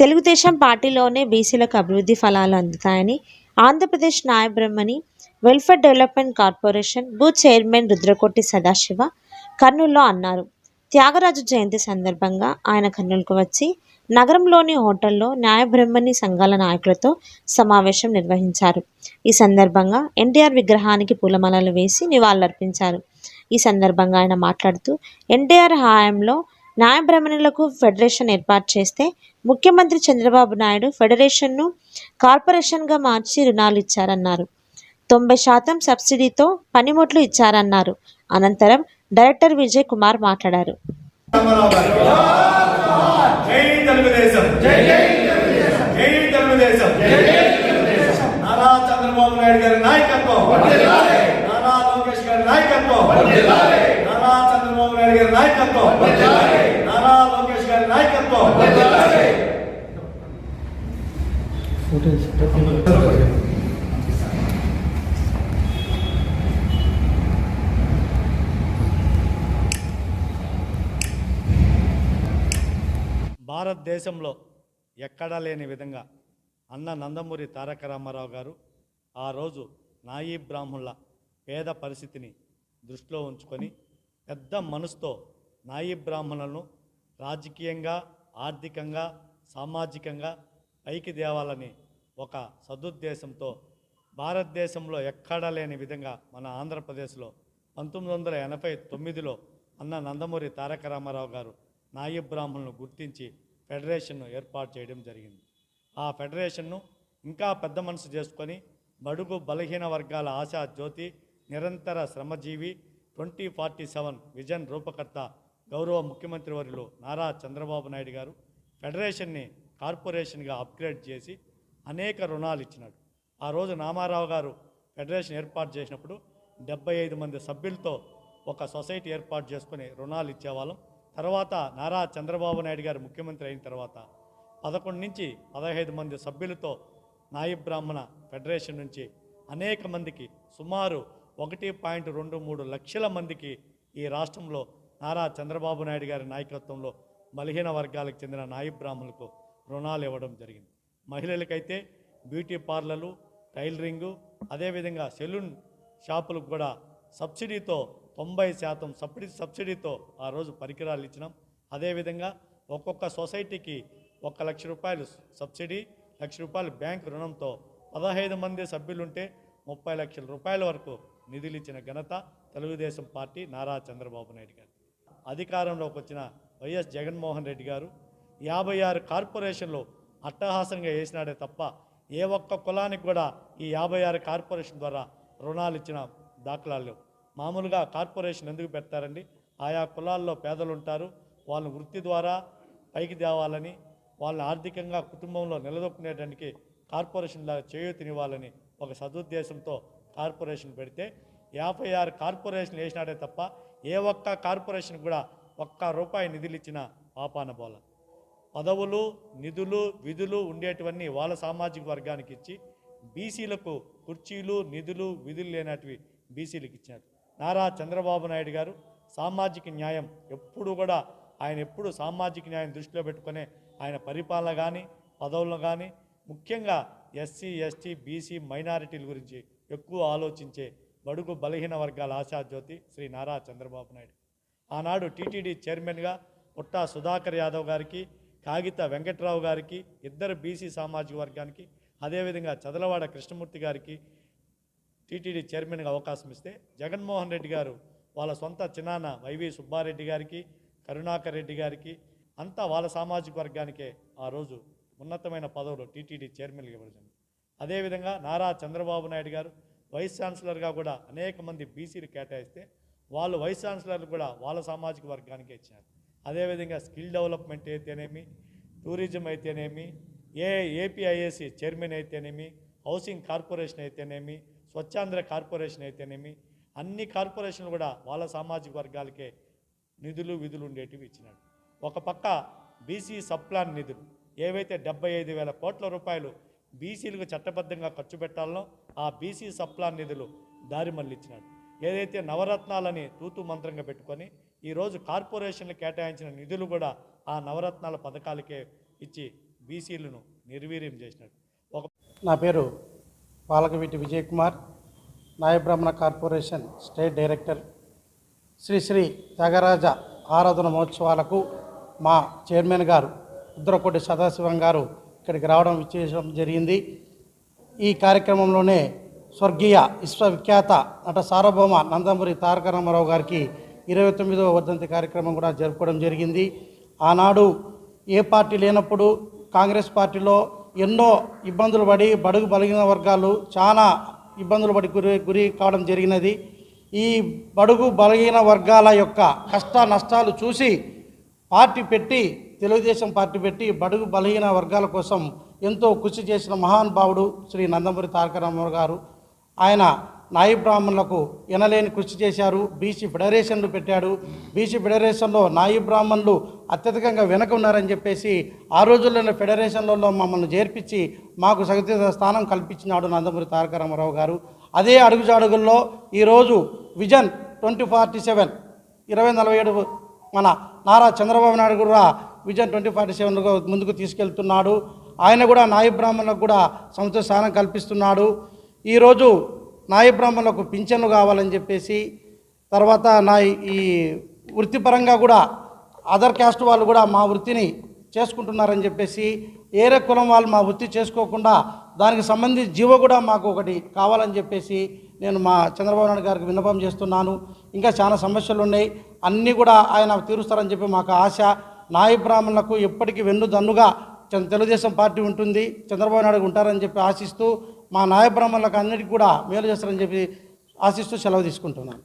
తెలుగుదేశం పార్టీలోనే బీసీలకు అభివృద్ధి ఫలాలు అందుతాయని Andhra Pradesh న్యాయబ్రహ్మణి welfare development corporation booth chairman Rudrakoti Sadasiva కర్నూలులో అన్నారు. త్యాగరాజు జయంతి సందర్భంగా ఆయన కర్నూలుకు వచ్చి నగరంలోని హోటల్లో న్యాయబ్రహ్మణి సంఘాల నాయకులతో సమావేశం నిర్వహించారు. ఈ సందర్భంగా ఎన్టీఆర్ విగ్రహానికి పూలమాలలు వేసి నివాళులర్పించారు. ఈ సందర్భంగా ఆయన మాట్లాడుతూ ఎన్టీఆర్ హయాంలో న్యాయబ్రహ్మణులకు ఫెడరేషన్ ఏర్పాటు చేస్తే ముఖ్యమంత్రి చంద్రబాబు నాయుడు ఫెడరేషన్ను కార్పొరేషన్గా మార్చి రుణాలు ఇచ్చారన్నారు. తొంభై శాతం సబ్సిడీతో పనిముట్లు ఇచ్చారన్నారు. అనంతరం డైరెక్టర్ విజయ్ కుమార్ మాట్లాడారు. రామారావు గారు. జై తెలుగుదేశం. జై తెలుగుదేశం. జై తెలుగుదేశం. నారా చంద్రబాబు నాయుడు గారి నాయకత్వం. నారా లోకేష్ గారి నాయకత్వం. నారా చంద్రబాబు నాయుడు గారి నాయకత్వం నారా లోకేష్ గారి నాయకత్వం భారతదేశంలో ఎక్కడా లేని విధంగా అన్న నందమూరి తారక రామారావు గారు ఆ రోజు నాయీ బ్రాహ్మణుల పేద పరిస్థితిని దృష్టిలో ఉంచుకొని పెద్ద మనసుతో నాయీ బ్రాహ్మణులను రాజకీయంగా ఆర్థికంగా సామాజికంగా పైకి తేవాలని ఒక సదుద్దేశంతో భారతదేశంలో ఎక్కడా లేని విధంగా మన ఆంధ్రప్రదేశ్లో పంతొమ్మిది వందల ఎనభై తొమ్మిదిలో అన్న నందమూరి తారక రామారావు గారు నాయి బ్రాహ్మణులను గుర్తించి ఫెడరేషన్ను ఏర్పాటు చేయడం జరిగింది. ఆ ఫెడరేషన్ను ఇంకా పెద్ద మనసు చేసుకొని బడుగు బలహీన వర్గాల ఆశా జ్యోతి నిరంతర శ్రమజీవి ట్వంటీ ఫార్టీ సెవెన్ విజన్ రూపకర్త గౌరవ ముఖ్యమంత్రి వర్యులు నారా చంద్రబాబు నాయుడు గారు ఫెడరేషన్ని కార్పొరేషన్గా అప్గ్రేడ్ చేసి అనేక రుణాలు ఇచ్చినాడు. ఆ రోజు నామారావు గారు ఫెడరేషన్ ఏర్పాటు చేసినప్పుడు డెబ్బై ఐదు మంది సభ్యులతో ఒక సొసైటీ ఏర్పాటు చేసుకుని రుణాలు ఇచ్చేవాళ్ళం. తర్వాత నారా చంద్రబాబు నాయుడు గారు ముఖ్యమంత్రి అయిన తర్వాత పదకొండు నుంచి పదహైదు మంది సభ్యులతో నాయి బ్రాహ్మణ ఫెడరేషన్ నుంచి అనేక మందికి సుమారు ఒకటి పాయింట్ రెండు మూడు లక్షల మందికి ఈ రాష్ట్రంలో నారా చంద్రబాబు నాయుడు గారి నాయకత్వంలో బలహీన వర్గాలకు చెందిన నాయి బ్రాహ్మణులకు రుణాలు ఇవ్వడం జరిగింది. మహిళలకైతే బ్యూటీ పార్లర్లు టైలరింగు అదేవిధంగా సెలూన్ షాపులకు కూడా సబ్సిడీతో తొంభై శాతం సబ్సిడీ సబ్సిడీతో ఆ రోజు పరికరాలు ఇచ్చినాం. అదేవిధంగా ఒక్కొక్క సొసైటీకి ఒక లక్ష రూపాయలు సబ్సిడీ లక్ష రూపాయలు బ్యాంక్ రుణంతో పదహైదు మంది సభ్యులుంటే ముప్పై లక్షల రూపాయల వరకు నిధులు ఇచ్చిన ఘనత తెలుగుదేశం పార్టీ నారా చంద్రబాబు నాయుడు గారు. అధికారంలోకి వచ్చిన వైఎస్ జగన్మోహన్ రెడ్డి గారు యాభై ఆరు కార్పొరేషన్లో అట్టహాసంగా వేసినాడే తప్ప ఏ ఒక్క కులానికి కూడా ఈ యాభై ఆరు కార్పొరేషన్ ద్వారా రుణాలు ఇచ్చిన దాఖలాలు మామూలుగా కార్పొరేషన్ ఎందుకు పెడతారండి? ఆయా కులాల్లో పేదలు ఉంటారు వాళ్ళని వృత్తి ద్వారా పైకి తేవాలని వాళ్ళని ఆర్థికంగా కుటుంబంలో నిలదొక్కునేటానికి కార్పొరేషన్లా చేయూతనివ్వాలని ఒక సదుద్దేశంతో కార్పొరేషన్ పెడితే యాభై ఆరు కార్పొరేషన్ వేసినాడే తప్ప ఏ ఒక్క కార్పొరేషన్ కూడా ఒక్క రూపాయి నిధులు ఇచ్చిన పాపాన బోల. పదవులు నిధులు విధులు ఉండేటివన్నీ వాళ్ళ సామాజిక వర్గానికి ఇచ్చి బీసీలకు కుర్చీలు నిధులు విధులు లేనటివి బీసీలకు ఇచ్చినారు. నారా చంద్రబాబు నాయుడు గారు సామాజిక న్యాయం ఎప్పుడు కూడా ఆయన ఎప్పుడు సామాజిక న్యాయం దృష్టిలో పెట్టుకునే ఆయన పరిపాలన కానీ పదవులను కానీ ముఖ్యంగా ఎస్సీ ఎస్టీ బీసీ మైనారిటీల గురించి ఎక్కువ ఆలోచించే బడుగు బలహీన వర్గాల ఆశాజ్యోతి శ్రీ నారా చంద్రబాబు నాయుడు. ఆనాడు టీటీడీ చైర్మన్గా పుట్టా సుధాకర్ యాదవ్ గారికి కాగిత వెంకట్రావు గారికి ఇద్దరు బీసీ సామాజిక వర్గానికి అదేవిధంగా చదలవాడ కృష్ణమూర్తి గారికి టీటీడీ చైర్మన్గా అవకాశం ఇస్తే జగన్మోహన్ రెడ్డి గారు వాళ్ళ సొంత చిన్నాన్న వైవి సుబ్బారెడ్డి గారికి కరుణాకర్ రెడ్డి గారికి అంతా వాళ్ళ సామాజిక వర్గానికే ఆ రోజు ఉన్నతమైన పదవులు టీటీడీ చైర్మన్గా ఇవ్వడం. అదేవిధంగా నారా చంద్రబాబు నాయుడు గారు వైస్ ఛాన్సలర్గా కూడా అనేక మంది బీసీలు కేటాయిస్తే వాళ్ళు వైస్ ఛాన్సలర్లు కూడా వాళ్ళ సామాజిక వర్గానికే ఇచ్చారు. అదేవిధంగా స్కిల్ డెవలప్మెంట్ అయితేనేమి టూరిజం అయితేనేమి ఏ ఏపీఐఏసి చైర్మన్ అయితేనేమి హౌసింగ్ కార్పొరేషన్ అయితేనేమి స్వచ్ఛాంధ్ర కార్పొరేషన్ అయితేనేమి అన్ని కార్పొరేషన్లు కూడా వాళ్ళ సామాజిక వర్గాలకే నిధులు విధులు ఉండేటివి ఇచ్చినాడు. ఒక పక్క బీసీ సప్లాన్ నిధులు ఏవైతే డెబ్బై ఐదు వేల కోట్ల రూపాయలు బీసీలకు చట్టబద్ధంగా ఖర్చు పెట్టాలనో ఆ బీసీ సప్లాన్ నిధులు దారి మళ్ళించినాడు ఏదైతే నవరత్నాలని తూతు మంత్రంగా పెట్టుకొని ఈరోజు కార్పొరేషన్లు కేటాయించిన నిధులు కూడా ఆ నవరత్నాల పథకాలకే ఇచ్చి బీసీలను నిర్వీర్యం చేసినట్టు ఒక నా పేరు Palakaveeti Vijay Kumar నాయబ్రహ్మణ corporation state director. Sri Sri Tyagaraja ఆరాధన మహోత్సవాలకు మా చైర్మన్ గారు ఉద్దరకోటి సదాశివం గారు ఇక్కడికి రావడం విచ్చేయడం జరిగింది. ఈ కార్యక్రమంలోనే స్వర్గీయ విశ్వవిఖ్యాత నట సార్వభౌమ నందమూరి తారక రామారావు గారికి ఇరవై తొమ్మిదవ వర్ధంతి కార్యక్రమం కూడా జరుపుకోవడం జరిగింది. ఆనాడు ఏ పార్టీ లేనప్పుడు కాంగ్రెస్ పార్టీలో ఎన్నో ఇబ్బందులు పడి బడుగు బలిగిన వర్గాలు చాలా ఇబ్బందులు పడి గురి గురి కావడం జరిగినది. ఈ బడుగు బలహీన వర్గాల యొక్క కష్ట నష్టాలు చూసి పార్టీ పెట్టి తెలుగుదేశం పార్టీ పెట్టి బడుగు బలహీన వర్గాల కోసం ఎంతో కృషి చేసిన మహానుభావుడు శ్రీ నందమూరి తారక రామారావు గారు. ఆయన నాయి బ్రాహ్మణులకు వినలేని కృషి చేశారు. బీసీ ఫెడరేషన్లు పెట్టాడు. బీసీ ఫెడరేషన్లో నాయి బ్రాహ్మణులు అత్యధికంగా వెనక ఉన్నారని చెప్పేసి ఆ రోజుల్లోనే ఫెడరేషన్లలో మమ్మల్ని చేర్పించి మాకు సగతి స్థానం కల్పించినాడు నందమూరి తారక రామారావు గారు. అదే అడుగుజాడుగుల్లో ఈరోజు విజన్ ట్వంటీ ఫార్టీ సెవెన్ ఇరవై నలభై ఏడు మన నారా చంద్రబాబు నాయుడు కూడా విజన్ ట్వంటీ ఫార్టీ సెవెన్గా ముందుకు తీసుకెళ్తున్నాడు. ఆయన కూడా నాయి బ్రాహ్మణులకు కూడా సంస్థ స్థానం కల్పిస్తున్నాడు. ఈరోజు నాయ బ్రాహ్మణులకు పింఛన్లు కావాలని చెప్పేసి తర్వాత నా ఈ వృత్తిపరంగా కూడా అదర్ క్యాస్ట్ వాళ్ళు కూడా మా వృత్తిని చేసుకుంటున్నారని చెప్పేసి ఏరే కులం వాళ్ళు మా వృత్తి చేసుకోకుండా దానికి సంబంధించి జీవో కూడా మాకు ఒకటి కావాలని చెప్పేసి నేను మా చంద్రబాబు నాయుడు గారికి విన్నపం చేస్తున్నాను. ఇంకా చాలా సమస్యలు ఉన్నాయి. అన్నీ కూడా ఆయన తీరుస్తారని చెప్పి మాకు ఆశ. నాయ బ్రాహ్మణులకు ఎప్పటికీ వెన్ను దన్నుగా తెలుగుదేశం పార్టీ ఉంటుంది. చంద్రబాబు నాయుడు ఉంటారని చెప్పి ఆశిస్తూ మా నాయ అందరికీ అన్నిటికీ కూడా మేలు చేస్తారని చెప్పి ఆశిస్తూ సెలవు తీసుకుంటున్నాను.